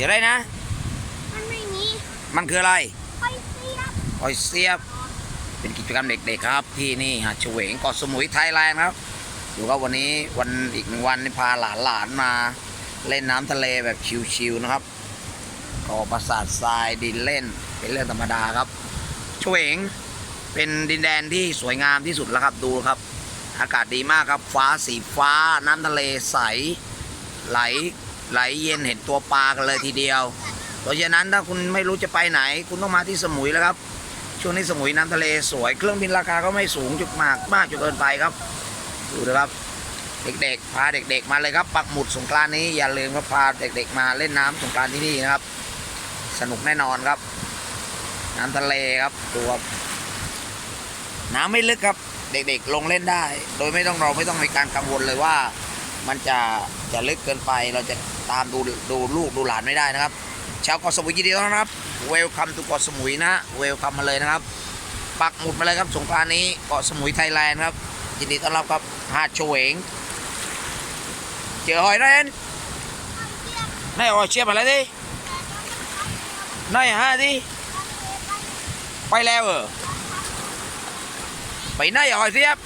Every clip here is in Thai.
เจออะไรนะ มันไม่มีมันคืออะไรไปเสียบหอยเสียบ เป็นกิจกรรมเด็กๆครับ ที่นี่หาดเฉวงเกาะสมุยไทยแลนด์ครับดูครับวันนี้วันอีกหนึ่งวันนี่พาหลานๆมาเล่นน้ำทะเลแบบชิวๆนะครับก่อประสาททรายดินเล่นเป็นเรื่องธรรมดาครับเฉวงเป็นดินแดนที่สวยงามที่สุดแล้วครับดูครับ อากาศดีมากครับฟ้าสีฟ้าน้ำทะเลใสไหล ไหลเย็นเห็นตัวปลากันเลยทีเดียว เพราะฉะนั้นถ้าคุณไม่รู้จะไปไหน คุณต้องมาที่สมุยแล้วครับ ช่วงนี้สมุยน้ำทะเลสวย เครื่องบินราคาก็ไม่สูงจุดมากมากจนเกินไปครับ ดูนะครับ เด็กๆ พาเด็กๆ มาเลยครับ ปักหมุดสงกรานนี้อย่าลืมครับพาเด็กๆ มาเล่นน้ำสงกรานที่นี่นะครับ สนุกแน่นอนครับ น้ำทะเลครับดูครับน้ำไม่ลึกครับ เด็กๆ ลงเล่นได้ โดยไม่ต้องเราไม่ต้องมีการกังวลเลยว่ามันจะจะลึกเกินไปเราจะ ตามดูดูลูกดูหลานไม่ได้นะครับ ชาวเกาะสมุยยินดีต้อนรับเวลคัมทูเกาะสมุยนะเวลคัมมาเลยนะครับ ปักหมุดมาเลยครับสงกรานนี้เกาะสมุยไทยแลนด์ครับยินดีต้อนรับครับหาดเฉวง เจอหอยเรนนายหอยเชียบอะไรดินายฮะดิไปแล้วเหรอไปไหนหอยเสียบ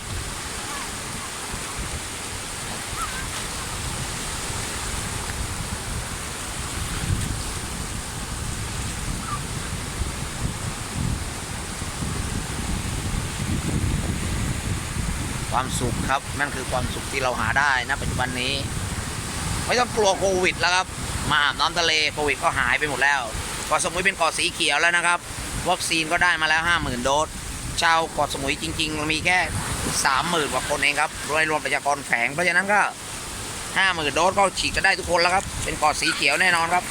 ความสุขครับ นั่นคือความสุขที่เราหาได้นะปัจจุบันนี้ ไม่ต้องกลัวโควิดแล้วครับ มาอาบน้ำทะเลโควิดก็หายไปหมดแล้วเกาะสมุยเป็นเกาะสีเขียวแล้วนะครับ วัคซีนก็ได้มาแล้ว 50,000 โดสชาวเกาะสมุยจริงๆ มีแค่ 30,000กว่าคนเองครับรวมรวมประชากรแฝงเพราะฉะนั้นก็ 50,000 โดสก็ฉีดจะได้ทุกคนแล้วครับ เป็นเกาะสีเขียวแน่นอนครับ